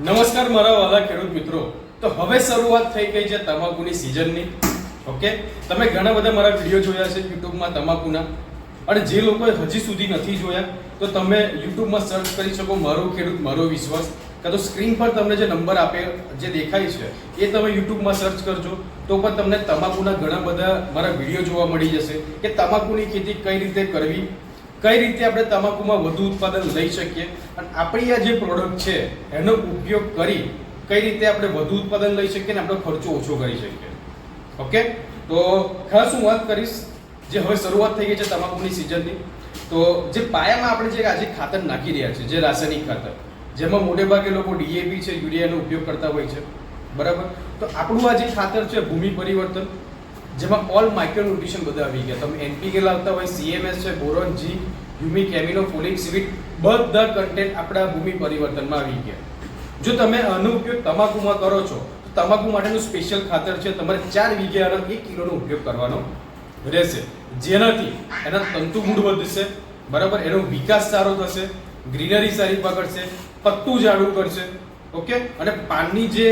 નમસ્કાર મારા વાલા ખેડૂત મિત્રો. તો હવે શરૂઆત થઈ ગઈ છે તમાકુની સિઝનની ઓકે તમે ઘણા બધા મારા વીડિયો જોયા છે યુટ્યુબમાં તમાકુના. અને જે લોકોએ હજી સુધી નથી જોયા, તો તમે યુટ્યુબમાં સર્ચ કરી શકો મારો ખેડૂત, મારો વિશ્વાસ. કાં તો સ્ક્રીન પર તમને જે નંબર આપે, જે દેખાય છે, એ તમે યુટ્યુબમાં સર્ચ કરજો. તો પણ તમને તમાકુના ઘણા બધા મારા વીડિયો જોવા મળી જશે કે તમાકુની ખેતી કઈ રીતે કરવી કઈ રીતે આપણે તમાકુમાં વધુ ઉત્પાદન લઈ શકીએ? અને આપણી આ જે પ્રોડક્ટ છે, એનો ઉપયોગ કરી કઈ રીતે આપણે વધુ ઉત્પાદન લઈ શકીએ અને આપણો ખર્ચો ઓછો કરી શકીએ? ઓકે? તો ખાસ હું વાત કરીશ, જે હવે શરૂઆત થઈ ગઈ છે તમાકુની સિઝનની તો જે પાયામાં આપણે જે આજે ખાતર નાખી રહ્યા છે જે રાસાયણિક ખાતર, જેમાં મોટે ભાગે લોકો ડીએપી છે, યુરિયાનો ઉપયોગ કરતા હોય છે. બરાબર? તો આપણું આ જે ખાતર છે, ભૂમિ પરિવર્તન જેમાં ઓલ માઇક્રો ન્યુટ્રિશન બધા આવી ગયા. તમે એનપીકે લાવતા હોય સીએમએસ છે બોરોન જી હ્યુમિક એમિનો ફોલિક સિવિટ બધા કન્ટેન્ટ આપણા ભૂમિ પરિવર્તનમાં આવી ગયા. જો તમે આનો ઉપયોગ તમાકુમાં કરો છો, તો તમાકુ માટેનું સ્પેશિયલ ખાતર છે, તમારે ચાર વીઘાનો એક કિલોનો ઉપયોગ કરવાનો રહેશે. જેનાથી એના તંતુ મૂળ વધશે, બરાબર? એનો વિકાસ સારો થશે, ગ્રીનરી સારી પકડશે પત્તું જાડું કરશે, ઓકે? અને પાનની જે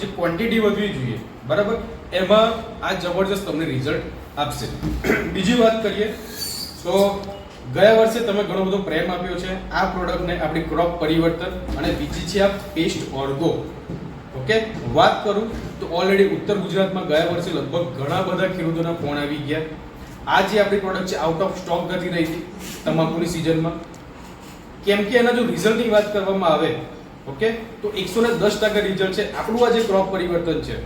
જે ક્વોન્ટિટી વધવી જોઈએ, બરાબર? એમાં આ જબરજસ્ત તમને રિઝલ્ટ આપશે. બીજી વાત કરીએ, તો ગયા વર્ષે તમે ઘણો બધો પ્રેમ આપ્યો છે. આ પ્રોડક્ટને આપણી ક્રોપ પરિવર્તન અને બીજી છે આ પેસ્ટ ઓર્ગો ઓકે? વાત કરું તો ઓલરેડી ઉત્તર ગુજરાતમાં ગયા વર્ષે લગભગ ઘણા બધા ખેડૂતોના ફોન આવી ગયા. આ જે આપણી પ્રોડક્ટ છે આઉટ ઓફ સ્ટોક જતી રહી. હતી તમાકુની સિઝનમાં કેમ કે એના જો રિઝલ્ટની વાત કરવામાં આવે ઓકે? તો એકસો ને દસ ટકા રિઝલ્ટ છે. આપણું આ જે ક્રોપ પરિવર્તન છે.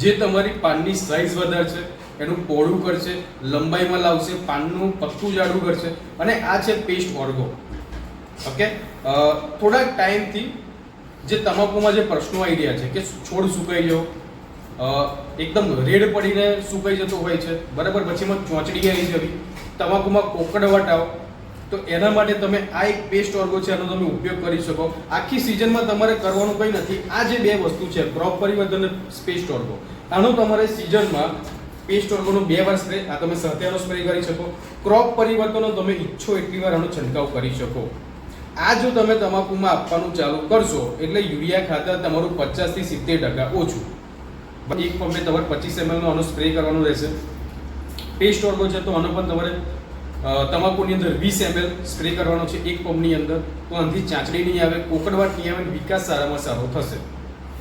જે તમારી પાનની સાઇઝ વધારશે, એનું પોળું કરશે, લંબાઈમાં લાવશે, પાનનું પત્તું જાડું કરશે અને આ છે પેસ્ટ ઓર્ગો ઓકે? થોડાક ટાઈમથી જે તમાકુમાં જે પ્રશ્નો આવી રહ્યા છે કે છોડ સુકાઈ ગયો એકદમ રેડ પડીને સુકાઈ જતો હોય છે, બરાબર? પછી એમાં ચોંચડી આવી જવી, તમાકુમાં કોકડવટ આવ તો એના માટે તમે આ એક પેસ્ટ ઓર્ગો છે, આનો તમે ઉપયોગ કરી શકો. આખી સિઝનમાં તમારે કરવાનું કંઈ નથી. આ જે બે વસ્તુ છે ક્રોપ પરિવર્તન અને પેસ્ટ ઓર્ગો આનો તમારે સિઝનમાં પેસ્ટ ઓર્ગોનો બે વાર સ્પ્રે આ તમે સત્યાનો સ્પ્રે કરી શકો. ક્રોપ પરિવર્તનનો તમે ઈચ્છો એટલી વાર આનો છંટકાવ કરી શકો. આ જો તમે તમાકુમાં આપવાનું ચાલુ કરશો, એટલે યુરિયા ખાતર તમારું પચાસથી સિત્તેર ટકા ઓછું. એક પંપે તમારે પચીસ એમએલનો આનો સ્પ્રે કરવાનો રહેશે. પેસ્ટ ઓર્ગો છે, તો આનો પણ તમારે તમાકુની અંદર વીસ એમએલ સ્પ્રે કરવાનો છે એક પંપની અંદર. તો અંધી ચાંચડી નહીં આવે કોકડવાટ નહીં આવે વિકાસ સારામાં સારો થશે.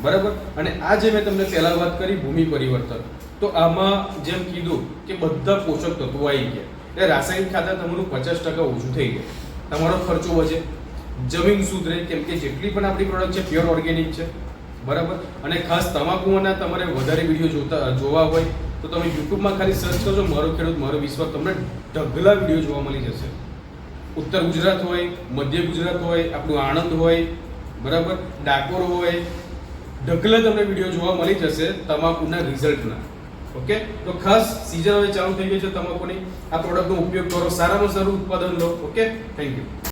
બરાબર? અને આ જે મેં તમને પહેલાં વાત કરી, ભૂમિ પરિવર્તન. તો આમાં જેમ કીધું કે બધા પોષક તત્વો આવી ગયા. એટલે રાસાયણિક ખાતર તમારું પચાસ ટકા ઓછું થઈ ગયું. તમારો ખર્ચો વધે. જમીન સુધરે કેમ કે જેટલી પણ આપણી પ્રોડક્ટ છે પ્યોર ઓર્ગેનિક છે. બરાબર? અને ખાસ તમાકુના તમારે વધારે વીડિયો જોતા જોવા હોય તો તમે યુટ્યુબમાં ખાલી સર્ચ કરજો, મારો ખેડૂત, મારો વિશ્વાસ તમને ઢગલા વીડિયો જોવા મળી જશે. ઉત્તર ગુજરાત હોય, મધ્ય ગુજરાત હોય, આપણું આણંદ હોય, બરાબર? ડાકોર હોય, ઢગલા તમને વીડિયો જોવા મળી જશે તમાકુના રિઝલ્ટના. ઓકે? તો ખાસ સીઝન હવે ચાલુ થઈ ગઈ છે, તમાકુની. આ પ્રોડક્ટનો ઉપયોગ કરો, સારામાં સારું ઉત્પાદન લો. ઓકે? Thank you